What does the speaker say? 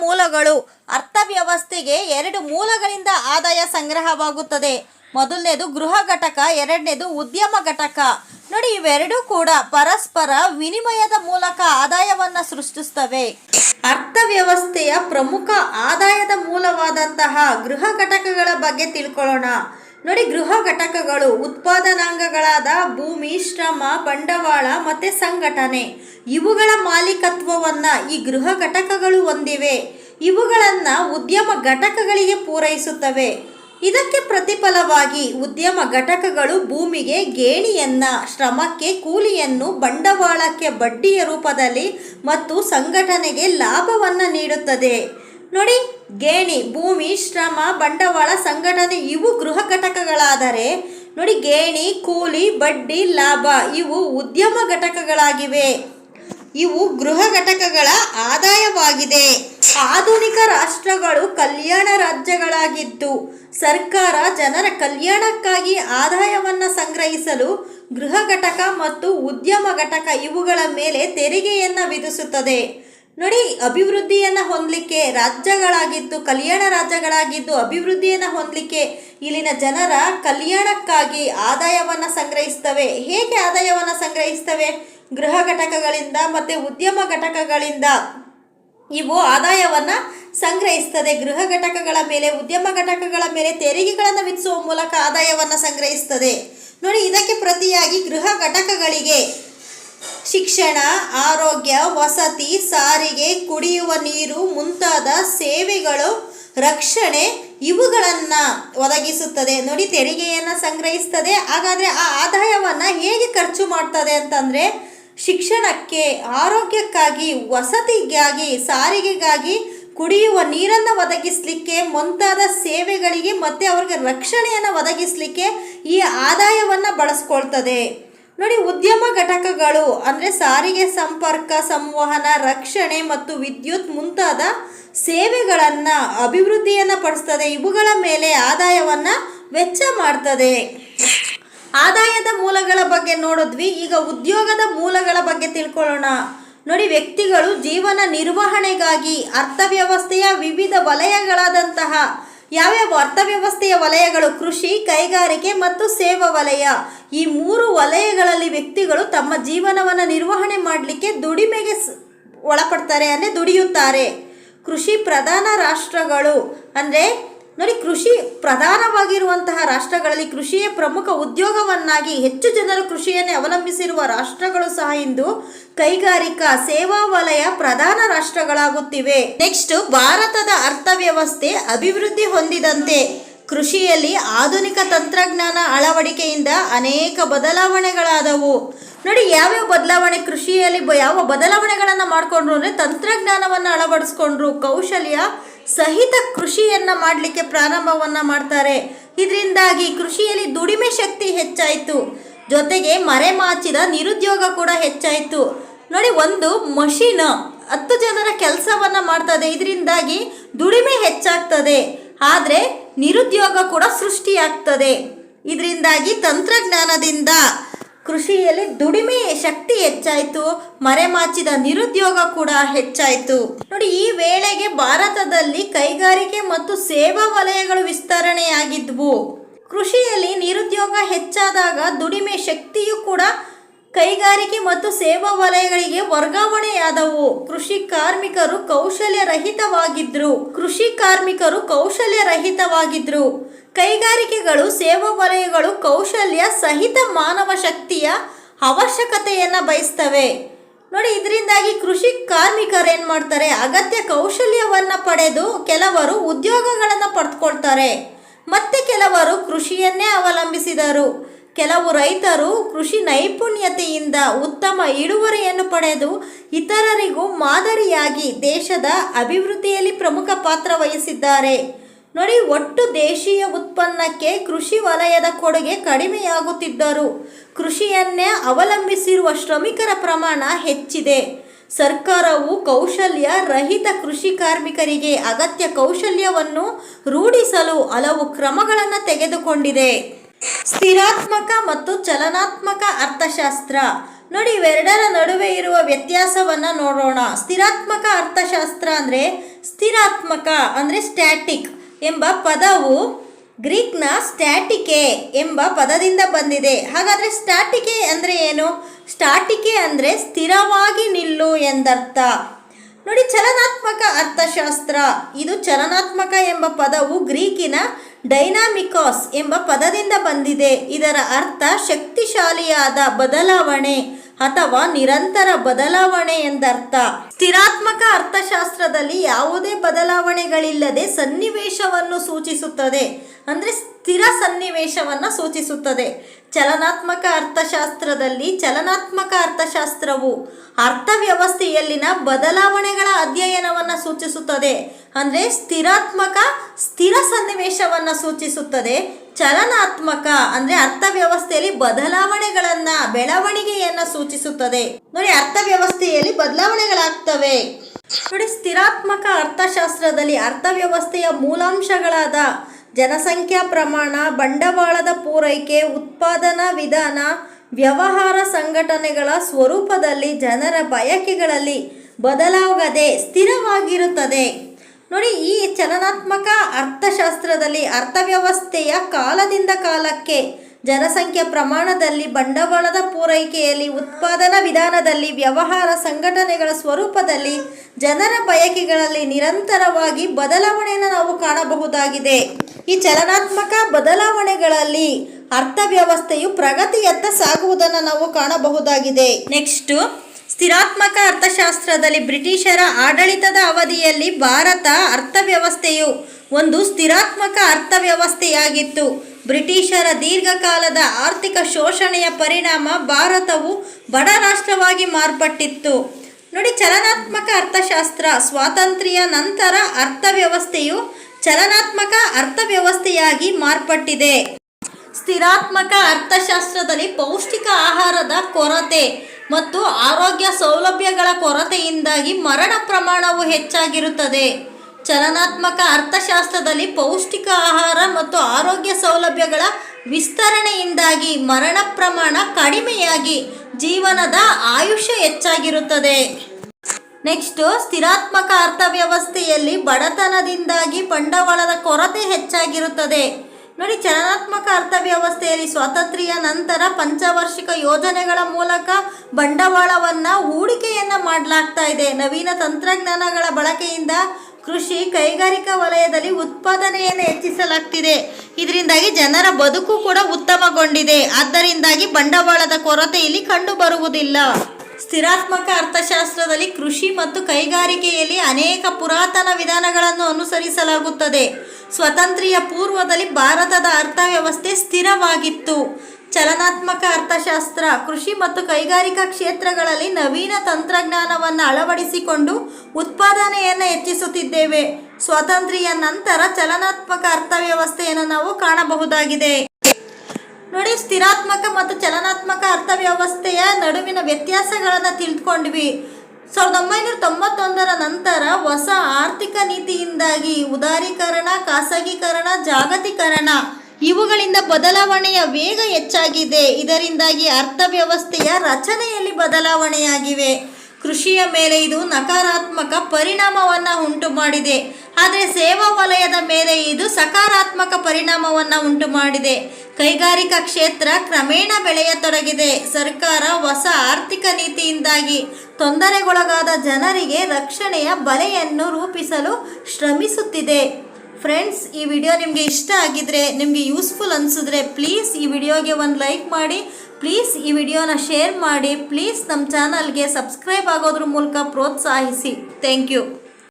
ಮೂಲಗಳು ಅರ್ಥವ್ಯವಸ್ಥೆಗೆ ಎರಡು ಮೂಲಗಳಿಂದ ಆದಾಯ ಸಂಗ್ರಹವಾಗುತ್ತದೆ. ಮೊದಲನೇದು ಗೃಹ ಘಟಕ, ಎರಡನೇದು ಉದ್ಯಮ ಘಟಕ. ನೋಡಿ, ಇವೆರಡೂ ಕೂಡ ಪರಸ್ಪರ ವಿನಿಮಯದ ಮೂಲಕ ಆದಾಯವನ್ನು ಸೃಷ್ಟಿಸ್ತವೆ. ಅರ್ಥವ್ಯವಸ್ಥೆಯ ಪ್ರಮುಖ ಆದಾಯದ ಮೂಲವಾದಂತಹ ಗೃಹ ಘಟಕಗಳ ಬಗ್ಗೆ ತಿಳ್ಕೊಳ್ಳೋಣ. ನೋಡಿ, ಗೃಹ ಘಟಕಗಳು, ಉತ್ಪಾದನಾಂಗಗಳಾದ ಭೂಮಿ, ಶ್ರಮ, ಬಂಡವಾಳ ಮತ್ತೆ ಸಂಘಟನೆ, ಇವುಗಳ ಮಾಲೀಕತ್ವವನ್ನ ಈ ಗೃಹ ಘಟಕಗಳು ಹೊಂದಿವೆ. ಇವುಗಳನ್ನ ಉದ್ಯಮ ಘಟಕಗಳಿಗೆ ಪೂರೈಸುತ್ತವೆ. ಇದಕ್ಕೆ ಪ್ರತಿಫಲವಾಗಿ ಉದ್ಯಮ ಘಟಕಗಳು ಭೂಮಿಗೆ ಗೇಣಿಯನ್ನ, ಶ್ರಮಕ್ಕೆ ಕೂಲಿಯನ್ನು, ಬಂಡವಾಳಕ್ಕೆ ಬಡ್ಡಿಯ ರೂಪದಲ್ಲಿ ಮತ್ತು ಸಂಘಟನೆಗೆ ಲಾಭವನ್ನ ನೀಡುತ್ತದೆ. ನೋಡಿ, ಗೇಣಿ, ಭೂಮಿ, ಶ್ರಮ, ಬಂಡವಾಳ, ಸಂಘಟನೆ ಇವು ಗೃಹ ಘಟಕಗಳಾದರೆ, ನೋಡಿ, ಗೇಣಿ, ಕೂಲಿ, ಬಡ್ಡಿ, ಲಾಭ ಇವು ಉದ್ಯಮ ಘಟಕಗಳಾಗಿವೆ. ಇವು ಗೃಹ ಘಟಕಗಳ ಆದಾಯವಾಗಿದೆ. ಆಧುನಿಕ ರಾಷ್ಟ್ರಗಳು ಕಲ್ಯಾಣ ರಾಜ್ಯಗಳಾಗಿದ್ದು, ಸರ್ಕಾರ ಜನರ ಕಲ್ಯಾಣಕ್ಕಾಗಿ ಆದಾಯವನ್ನು ಸಂಗ್ರಹಿಸಲು ಗೃಹ ಘಟಕ ಮತ್ತು ಉದ್ಯಮ ಘಟಕ ಇವುಗಳ ಮೇಲೆ ತೆರಿಗೆಯನ್ನು ವಿಧಿಸುತ್ತದೆ. ನೋಡಿ, ಅಭಿವೃದ್ಧಿಯನ್ನು ಹೊಂದಲಿಕ್ಕೆ ರಾಜ್ಯಗಳಾಗಿದ್ದು, ಕಲ್ಯಾಣ ರಾಜ್ಯಗಳಾಗಿದ್ದು ಅಭಿವೃದ್ಧಿಯನ್ನು ಹೊಂದಲಿಕ್ಕೆ ಇಲ್ಲಿನ ಜನರ ಕಲ್ಯಾಣಕ್ಕಾಗಿ ಆದಾಯವನ್ನು ಸಂಗ್ರಹಿಸ್ತವೆ. ಹೇಗೆ ಆದಾಯವನ್ನು ಸಂಗ್ರಹಿಸ್ತವೆ? ಗೃಹ ಘಟಕಗಳಿಂದ ಮತ್ತು ಉದ್ಯಮ ಘಟಕಗಳಿಂದ. ಇವು ಆದಾಯವನ್ನು ಸಂಗ್ರಹಿಸ್ತದೆ. ಗೃಹ ಘಟಕಗಳ ಮೇಲೆ, ಉದ್ಯಮ ಘಟಕಗಳ ಮೇಲೆ ತೆರಿಗೆಗಳನ್ನು ವಿಧಿಸುವ ಮೂಲಕ ಆದಾಯವನ್ನು ಸಂಗ್ರಹಿಸ್ತದೆ. ನೋಡಿ, ಇದಕ್ಕೆ ಪ್ರತಿಯಾಗಿ ಗೃಹ ಘಟಕಗಳಿಗೆ ಶಿಕ್ಷಣ, ಆರೋಗ್ಯ, ವಸತಿ, ಸಾರಿಗೆ, ಕುಡಿಯುವ ನೀರು ಮುಂತಾದ ಸೇವೆಗಳು ರಕ್ಷಣೆ ಇವುಗಳನ್ನು ಒದಗಿಸುತ್ತದೆ. ನೋಡಿ, ತೆರಿಗೆಯನ್ನು ಸಂಗ್ರಹಿಸ್ತದೆ. ಹಾಗಾದರೆ ಆ ಆದಾಯವನ್ನು ಹೇಗೆ ಖರ್ಚು ಮಾಡ್ತದೆ ಅಂತಂದರೆ ಶಿಕ್ಷಣಕ್ಕೆ, ಆರೋಗ್ಯಕ್ಕಾಗಿ, ವಸತಿಗಾಗಿ, ಸಾರಿಗೆಗಾಗಿ ಕುಡಿಯುವ ನೀರನ್ನು ಒದಗಿಸಲಿಕ್ಕೆ ಮುಂತಾದ ಸೇವೆಗಳಿಗೆ ಮತ್ತು ಅವ್ರಿಗೆ ರಕ್ಷಣೆಯನ್ನು ಒದಗಿಸಲಿಕ್ಕೆ ಈ ಆದಾಯವನ್ನು ಬಳಸ್ಕೊಳ್ತದೆ. ನೋಡಿ, ಉದ್ಯಮ ಘಟಕಗಳು ಅಂದರೆ ಸಾರಿಗೆ, ಸಂಪರ್ಕ, ಸಂವಹನ, ರಕ್ಷಣೆ ಮತ್ತು ವಿದ್ಯುತ್ ಮುಂತಾದ ಸೇವೆಗಳನ್ನು ಅಭಿವೃದ್ಧಿಯನ್ನು ಪಡಿಸ್ತದೆ. ಇವುಗಳ ಮೇಲೆ ಆದಾಯವನ್ನು ವೆಚ್ಚ ಮಾಡ್ತದೆ. ಆದಾಯದ ಮೂಲಗಳ ಬಗ್ಗೆ ನೋಡಿದ್ವಿ. ಈಗ ಉದ್ಯೋಗದ ಮೂಲಗಳ ಬಗ್ಗೆ ತಿಳ್ಕೊಳ್ಳೋಣ. ನೋಡಿ, ವ್ಯಕ್ತಿಗಳು ಜೀವನ ನಿರ್ವಹಣೆಗಾಗಿ ಅರ್ಥವ್ಯವಸ್ಥೆಯ ವಿವಿಧ ವಲಯಗಳಾದಂತಹ ಯಾವ್ಯಾವ ಅರ್ಥವ್ಯವಸ್ಥೆಯ ವಲಯಗಳು ಕೃಷಿ, ಕೈಗಾರಿಕೆ ಮತ್ತು ಸೇವಾ ವಲಯ? ಈ ಮೂರು ವಲಯಗಳಲ್ಲಿ ವ್ಯಕ್ತಿಗಳು ತಮ್ಮ ಜೀವನವನ್ನು ನಿರ್ವಹಣೆ ಮಾಡಲಿಕ್ಕೆ ದುಡಿಮೆಗೆ ಒಳಪಡ್ತಾರೆ ಅಂದರೆ ದುಡಿಯುತ್ತಾರೆ. ಕೃಷಿ ಪ್ರಧಾನ ರಾಷ್ಟ್ರಗಳು ಅಂದರೆ ನೋಡಿ, ಕೃಷಿ ಪ್ರಧಾನವಾಗಿರುವಂತಹ ರಾಷ್ಟ್ರಗಳಲ್ಲಿ ಕೃಷಿಯೇ ಪ್ರಮುಖ ಉದ್ಯೋಗವನ್ನಾಗಿ ಹೆಚ್ಚು ಜನರು ಕೃಷಿಯನ್ನೇ ಅವಲಂಬಿಸಿರುವ ರಾಷ್ಟ್ರಗಳು ಸಹ ಇಂದು ಕೈಗಾರಿಕಾ ಸೇವಾ ವಲಯ ಪ್ರಧಾನ ರಾಷ್ಟ್ರಗಳಾಗುತ್ತಿವೆ. ನೆಕ್ಸ್ಟ್ ಭಾರತದ ಅರ್ಥವ್ಯವಸ್ಥೆ ಅಭಿವೃದ್ಧಿ ಹೊಂದಿದಂತೆ ಕೃಷಿಯಲ್ಲಿ ಆಧುನಿಕ ತಂತ್ರಜ್ಞಾನ ಅಳವಡಿಕೆಯಿಂದ ಅನೇಕ ಬದಲಾವಣೆಗಳಾದವು. ನೋಡಿ, ಯಾವ್ಯಾವ ಬದಲಾವಣೆ ಕೃಷಿಯಲ್ಲಿ ಯಾವ ಬದಲಾವಣೆಗಳನ್ನು ಮಾಡಿಕೊಂಡ್ರು ಅಂದರೆ ತಂತ್ರಜ್ಞಾನವನ್ನು ಅಳವಡಿಸ್ಕೊಂಡ್ರು, ಕೌಶಲ್ಯ ಸಹಿತ ಕೃಷಿಯನ್ನು ಮಾಡಲಿಕ್ಕೆ ಪ್ರಾರಂಭವನ್ನು ಮಾಡ್ತಾರೆ. ಇದರಿಂದಾಗಿ ಕೃಷಿಯಲ್ಲಿ ದುಡಿಮೆ ಶಕ್ತಿ ಹೆಚ್ಚಾಯಿತು. ಜೊತೆಗೆ ಮರೆಮಾಚಿದ ನಿರುದ್ಯೋಗ ಕೂಡ ಹೆಚ್ಚಾಯಿತು. ನೋಡಿ, ಒಂದು ಮಷಿನ್ ಹತ್ತು ಜನರ ಕೆಲಸವನ್ನು ಮಾಡ್ತದೆ. ಇದರಿಂದಾಗಿ ದುಡಿಮೆ ಹೆಚ್ಚಾಗ್ತದೆ. ಆದರೆ ನಿರುದ್ಯೋಗ ಕೂಡ ಸೃಷ್ಟಿಯಾಗ್ತದೆ. ಇದರಿಂದಾಗಿ ತಂತ್ರಜ್ಞಾನದಿಂದ ಕೃಷಿಯಲ್ಲಿ ದುಡಿಮೆ ಶಕ್ತಿ ಹೆಚ್ಚಾಯಿತು ಮರೆಮಾಚಿದ ನಿರುದ್ಯೋಗ ಕೂಡ ಹೆಚ್ಚಾಯಿತು. ನೋಡಿ, ಈ ವೇಳೆಗೆ ಭಾರತದಲ್ಲಿ ಕೈಗಾರಿಕೆ ಮತ್ತು ಸೇವಾ ವಲಯಗಳು ವಿಸ್ತರಣೆಯಾಗಿದ್ವು. ಕೃಷಿಯಲ್ಲಿ ನಿರುದ್ಯೋಗ ಹೆಚ್ಚಾದಾಗ ದುಡಿಮೆ ಶಕ್ತಿಯು ಕೂಡ ಕೈಗಾರಿಕೆ ಮತ್ತು ಸೇವಾ ವಲಯಗಳಿಗೆ ವರ್ಗಾವಣೆಯಾದವು. ಕೃಷಿ ಕಾರ್ಮಿಕರು ಕೌಶಲ್ಯ ರಹಿತವಾಗಿದ್ರು ಕೃಷಿ ಕಾರ್ಮಿಕರು ಕೌಶಲ್ಯ ರಹಿತವಾಗಿದ್ರು ಕೈಗಾರಿಕೆಗಳು, ಸೇವಾ ವಲಯಗಳು ಕೌಶಲ್ಯ ಸಹಿತ ಮಾನವ ಶಕ್ತಿಯ ಅವಶ್ಯಕತೆಯನ್ನು ಬಯಸ್ತವೆ. ನೋಡಿ, ಇದರಿಂದಾಗಿ ಕೃಷಿ ಕಾರ್ಮಿಕರು ಏನು ಮಾಡ್ತಾರೆ? ಅಗತ್ಯ ಕೌಶಲ್ಯವನ್ನು ಪಡೆದು ಕೆಲವರು ಉದ್ಯೋಗಗಳನ್ನು ಪಡೆದುಕೊಳ್ತಾರೆ ಮತ್ತೆ ಕೆಲವರು ಕೃಷಿಯನ್ನೇ ಅವಲಂಬಿಸಿದರು. ಕೆಲವು ರೈತರು ಕೃಷಿ ನೈಪುಣ್ಯತೆಯಿಂದ ಉತ್ತಮ ಇಳುವರಿಯನ್ನು ಪಡೆದು ಇತರರಿಗೂ ಮಾದರಿಯಾಗಿ ದೇಶದ ಅಭಿವೃದ್ಧಿಯಲ್ಲಿ ಪ್ರಮುಖ ಪಾತ್ರ ವಹಿಸಿದ್ದಾರೆ. ನೋಡಿ, ಒಟ್ಟು ದೇಶೀಯ ಉತ್ಪನ್ನಕ್ಕೆ ಕೃಷಿ ವಲಯದ ಕೊಡುಗೆ ಕಡಿಮೆಯಾಗುತ್ತಿದ್ದರು ಕೃಷಿಯನ್ನೇ ಅವಲಂಬಿಸಿರುವ ಶ್ರಮಿಕರ ಪ್ರಮಾಣ ಹೆಚ್ಚಿದೆ. ಸರ್ಕಾರವು ಕೌಶಲ್ಯ ರಹಿತ ಕೃಷಿ ಕಾರ್ಮಿಕರಿಗೆ ಅಗತ್ಯ ಕೌಶಲ್ಯವನ್ನು ರೂಢಿಸಲು ಹಲವು ಕ್ರಮಗಳನ್ನು ತೆಗೆದುಕೊಂಡಿದೆ. ಸ್ಥಿರಾತ್ಮಕ ಮತ್ತು ಚಲನಾತ್ಮಕ ಅರ್ಥಶಾಸ್ತ್ರ. ನೋಡಿ, ಇವೆರಡರ ನಡುವೆ ಇರುವ ವ್ಯತ್ಯಾಸವನ್ನು ನೋಡೋಣ. ಸ್ಥಿರಾತ್ಮಕ ಅರ್ಥಶಾಸ್ತ್ರ ಅಂದರೆ ಸ್ಥಿರಾತ್ಮಕ, ಅಂದರೆ ಸ್ಟ್ಯಾಟಿಕ್ ಎಂಬ ಪದವು ಗ್ರೀಕ್ನ ಸ್ಟ್ಯಾಟಿಕೆ ಎಂಬ ಪದದಿಂದ ಬಂದಿದೆ. ಹಾಗಾದರೆ ಸ್ಟ್ಯಾಟಿಕೆ ಅಂದರೆ ಏನು? ಸ್ಟಾಟಿಕೆ ಅಂದರೆ ಸ್ಥಿರವಾಗಿ ನಿಲ್ಲು ಎಂದರ್ಥ. ನೋಡಿ, ಚಲನಾತ್ಮಕ ಅರ್ಥಶಾಸ್ತ್ರ. ಇದು ಚಲನಾತ್ಮಕ ಎಂಬ ಪದವು ಗ್ರೀಕಿನ ಡೈನಾಮಿಕಾಸ್ ಎಂಬ ಪದದಿಂದ ಬಂದಿದೆ. ಇದರ ಅರ್ಥ ಶಕ್ತಿಶಾಲಿಯಾದ ಬದಲಾವಣೆ ಅಥವಾ ನಿರಂತರ ಬದಲಾವಣೆ ಎಂದರ್ಥ. ಸ್ಥಿರಾತ್ಮಕ ಅರ್ಥಶಾಸ್ತ್ರದಲ್ಲಿ ಯಾವುದೇ ಬದಲಾವಣೆಗಳಿಲ್ಲದೆ ಸನ್ನಿವೇಶವನ್ನು ಸೂಚಿಸುತ್ತದೆ. ಅಂದರೆ ಸ್ಥಿರ ಸನ್ನಿವೇಶವನ್ನು ಸೂಚಿಸುತ್ತದೆ. ಚಲನಾತ್ಮಕ ಅರ್ಥಶಾಸ್ತ್ರದಲ್ಲಿ ಚಲನಾತ್ಮಕ ಅರ್ಥಶಾಸ್ತ್ರವು ಅರ್ಥವ್ಯವಸ್ಥೆಯಲ್ಲಿನ ಬದಲಾವಣೆಗಳ ಅಧ್ಯಯನವನ್ನು ಸೂಚಿಸುತ್ತದೆ. ಅಂದರೆ ಸ್ಥಿರಾತ್ಮಕ ಸ್ಥಿರ ಸನ್ನಿವೇಶವನ್ನು ಸೂಚಿಸುತ್ತದೆ. ಚಲನಾತ್ಮಕ, ಅಂದ್ರೆ ಅರ್ಥವ್ಯವಸ್ಥೆಯಲ್ಲಿ ಬದಲಾವಣೆಗಳನ್ನ, ಬೆಳವಣಿಗೆಯನ್ನ ಸೂಚಿಸುತ್ತದೆ. ನೋಡಿ, ಅರ್ಥವ್ಯವಸ್ಥೆಯಲ್ಲಿ ಬದಲಾವಣೆಗಳಾಗ್ತವೆ. ನೋಡಿ, ಸ್ಥಿರಾತ್ಮಕ ಅರ್ಥಶಾಸ್ತ್ರದಲ್ಲಿ ಅರ್ಥವ್ಯವಸ್ಥೆಯ ಮೂಲಾಂಶಗಳಾದ ಜನಸಂಖ್ಯಾ ಪ್ರಮಾಣ, ಬಂಡವಾಳದ ಪೂರೈಕೆ, ಉತ್ಪಾದನಾ ವಿಧಾನ, ವ್ಯವಹಾರ ಸಂಘಟನೆಗಳ ಸ್ವರೂಪದಲ್ಲಿ ಜನರ ಬಯಕೆಗಳಲ್ಲಿ ಬದಲಾಗದೆ ಸ್ಥಿರವಾಗಿರುತ್ತದೆ. ನೋಡಿ, ಈ ಚಲನಾತ್ಮಕ ಅರ್ಥಶಾಸ್ತ್ರದಲ್ಲಿ ಅರ್ಥವ್ಯವಸ್ಥೆಯ ಕಾಲದಿಂದ ಕಾಲಕ್ಕೆ ಜನಸಂಖ್ಯೆ ಪ್ರಮಾಣದಲ್ಲಿ ಬಂಡವಾಳದ ಪೂರೈಕೆಯಲ್ಲಿ ಉತ್ಪಾದನಾ ವಿಧಾನದಲ್ಲಿ ವ್ಯವಹಾರ ಸಂಘಟನೆಗಳ ಸ್ವರೂಪದಲ್ಲಿ ಜನರ ಬಯಕೆಗಳಲ್ಲಿ ನಿರಂತರವಾಗಿ ಬದಲಾವಣೆಯನ್ನು ನಾವು ಕಾಣಬಹುದಾಗಿದೆ. ಈ ಚಲನಾತ್ಮಕ ಬದಲಾವಣೆಗಳಲ್ಲಿ ಅರ್ಥವ್ಯವಸ್ಥೆಯು ಪ್ರಗತಿಯತ್ತ ಸಾಗುವುದನ್ನು ನಾವು ಕಾಣಬಹುದಾಗಿದೆ. ನೆಕ್ಸ್ಟು ಸ್ಥಿರಾತ್ಮಕ ಅರ್ಥಶಾಸ್ತ್ರದಲ್ಲಿ ಬ್ರಿಟಿಷರ ಆಡಳಿತದ ಅವಧಿಯಲ್ಲಿ ಭಾರತ ಅರ್ಥವ್ಯವಸ್ಥೆಯು ಒಂದು ಸ್ಥಿರಾತ್ಮಕ ಅರ್ಥವ್ಯವಸ್ಥೆಯಾಗಿತ್ತು. ಬ್ರಿಟಿಷರ ದೀರ್ಘಕಾಲದ ಆರ್ಥಿಕ ಶೋಷಣೆಯ ಪರಿಣಾಮ ಭಾರತವು ಬಡ ರಾಷ್ಟ್ರವಾಗಿ ಮಾರ್ಪಟ್ಟಿತ್ತು. ನೋಡಿ, ಚಲನಾತ್ಮಕ ಅರ್ಥಶಾಸ್ತ್ರ ಸ್ವಾತಂತ್ರ್ಯ ನಂತರ ಅರ್ಥವ್ಯವಸ್ಥೆಯು ಚಲನಾತ್ಮಕ ಅರ್ಥವ್ಯವಸ್ಥೆಯಾಗಿ ಮಾರ್ಪಟ್ಟಿದೆ. ಸ್ಥಿರಾತ್ಮಕ ಅರ್ಥಶಾಸ್ತ್ರದಲ್ಲಿ ಪೌಷ್ಟಿಕ ಆಹಾರದ ಕೊರತೆ ಮತ್ತು ಆರೋಗ್ಯ ಸೌಲಭ್ಯಗಳ ಕೊರತೆಯಿಂದಾಗಿ ಮರಣ ಪ್ರಮಾಣವು ಹೆಚ್ಚಾಗಿರುತ್ತದೆ. ಚಲನಾತ್ಮಕ ಅರ್ಥಶಾಸ್ತ್ರದಲ್ಲಿ ಪೌಷ್ಟಿಕ ಆಹಾರ ಮತ್ತು ಆರೋಗ್ಯ ಸೌಲಭ್ಯಗಳ ವಿಸ್ತರಣೆಯಿಂದಾಗಿ ಮರಣ ಪ್ರಮಾಣ ಕಡಿಮೆಯಾಗಿ ಜೀವನದ ಆಯುಷ್ಯ ಹೆಚ್ಚಾಗಿರುತ್ತದೆ. ನೆಕ್ಸ್ಟ್, ಸ್ಥಿರಾತ್ಮಕ ಅರ್ಥವ್ಯವಸ್ಥೆಯಲ್ಲಿ ಬಡತನದಿಂದಾಗಿ ಬಂಡವಾಳದ ಕೊರತೆ ಹೆಚ್ಚಾಗಿರುತ್ತದೆ. ನೋಡಿ, ಚಲನಾತ್ಮಕ ಅರ್ಥವ್ಯವಸ್ಥೆಯಲ್ಲಿ ಸ್ವಾತಂತ್ರ್ಯ ನಂತರ ಪಂಚವಾರ್ಷಿಕ ಯೋಜನೆಗಳ ಮೂಲಕ ಬಂಡವಾಳವನ್ನು ಹೂಡಿಕೆಯನ್ನು ಮಾಡಲಾಗ್ತಾ ಇದೆ. ನವೀನ ತಂತ್ರಜ್ಞಾನಗಳ ಬಳಕೆಯಿಂದ ಕೃಷಿ ಕೈಗಾರಿಕಾ ವಲಯದಲ್ಲಿ ಉತ್ಪಾದನೆಯನ್ನು ಹೆಚ್ಚಿಸಲಾಗ್ತಿದೆ. ಇದರಿಂದಾಗಿ ಜನರ ಬದುಕು ಕೂಡ ಉತ್ತಮಗೊಂಡಿದೆ. ಆದ್ದರಿಂದಾಗಿ ಬಂಡವಾಳದ ಕೊರತೆ ಇಲ್ಲಿ ಕಂಡುಬರುವುದಿಲ್ಲ. ಸ್ಥಿರಾತ್ಮಕ ಅರ್ಥಶಾಸ್ತ್ರದಲ್ಲಿ ಕೃಷಿ ಮತ್ತು ಕೈಗಾರಿಕೆಯಲ್ಲಿ ಅನೇಕ ಪುರಾತನ ವಿಧಾನಗಳನ್ನು ಅನುಸರಿಸಲಾಗುತ್ತದೆ. ಸ್ವತಂತ್ರ್ಯ ಪೂರ್ವದಲ್ಲಿ ಭಾರತದ ಅರ್ಥವ್ಯವಸ್ಥೆ ಸ್ಥಿರವಾಗಿತ್ತು. ಚಲನಾತ್ಮಕ ಅರ್ಥಶಾಸ್ತ್ರ, ಕೃಷಿ ಮತ್ತು ಕೈಗಾರಿಕಾ ಕ್ಷೇತ್ರಗಳಲ್ಲಿ ನವೀನ ತಂತ್ರಜ್ಞಾನವನ್ನು ಅಳವಡಿಸಿಕೊಂಡು ಉತ್ಪಾದನೆಯನ್ನು ಹೆಚ್ಚಿಸುತ್ತಿದ್ದೇವೆ. ಸ್ವಾತಂತ್ರ್ಯ ನಂತರ ಚಲನಾತ್ಮಕ ಅರ್ಥವ್ಯವಸ್ಥೆಯನ್ನು ನಾವು ಕಾಣಬಹುದಾಗಿದೆ. ನೋಡಿ, ಸ್ಥಿರಾತ್ಮಕ ಮತ್ತು ಚಲನಾತ್ಮಕ ಅರ್ಥವ್ಯವಸ್ಥೆಯ ನಡುವಿನ ವ್ಯತ್ಯಾಸಗಳನ್ನು ತಿಳ್ಕೊಂಡ್ವಿ. ಸಾವಿರದ ಒಂಬೈನೂರ ತೊಂಬತ್ತೊಂದರ ನಂತರ ಹೊಸ ಆರ್ಥಿಕ ನೀತಿಯಿಂದಾಗಿ ಉದಾರೀಕರಣ, ಖಾಸಗೀಕರಣ, ಜಾಗತೀಕರಣ ಇವುಗಳಿಂದ ಬದಲಾವಣೆಯ ವೇಗ ಹೆಚ್ಚಾಗಿದೆ. ಇದರಿಂದಾಗಿ ಅರ್ಥವ್ಯವಸ್ಥೆಯ ರಚನೆಯಲ್ಲಿ ಬದಲಾವಣೆಯಾಗಿವೆ. ಕೃಷಿಯ ಮೇಲೆ ಇದು ನಕಾರಾತ್ಮಕ ಪರಿಣಾಮವನ್ನು ಉಂಟು ಮಾಡಿದೆ ಆದರೆ ಸೇವಾ ವಲಯದ ಮೇಲೆ ಇದು ಸಕಾರಾತ್ಮಕ ಪರಿಣಾಮವನ್ನು ಉಂಟು ಮಾಡಿದೆ ಕೈಗಾರಿಕಾ ಕ್ಷೇತ್ರ ಕ್ರಮೇಣ ಬೆಳೆಯತೊಡಗಿದೆ. ಸರ್ಕಾರ ಹೊಸ ಆರ್ಥಿಕ ನೀತಿಯಿಂದಾಗಿ ತೊಂದರೆಗೊಳಗಾದ ಜನರಿಗೆ ರಕ್ಷಣೆಯ ಬಲೆಯನ್ನು ರೂಪಿಸಲು ಶ್ರಮಿಸುತ್ತಿದೆ. ಫ್ರೆಂಡ್ಸ್, ಈ ವಿಡಿಯೋ ನಿಮಗೆ ಇಷ್ಟ ಆಗಿದ್ರೆ, ನಿಮಗೆ ಯೂಸ್ಫುಲ್ ಅನಿಸಿದ್ರೆ ಪ್ಲೀಸ್ ಈ ವಿಡಿಯೋಗೆ ಒಂದು ಲೈಕ್ ಮಾಡಿ, ಪ್ಲೀಸ್ ಈ ವಿಡಿಯೋನ ಶೇರ್ ಮಾಡಿ, ಪ್ಲೀಸ್ ನಮ್ಮ ಚಾನಲ್ಗೆ ಸಬ್ಸ್ಕ್ರೈಬ್ ಆಗೋದ್ರ ಮೂಲಕ ಪ್ರೋತ್ಸಾಹಿಸಿ. Thank you.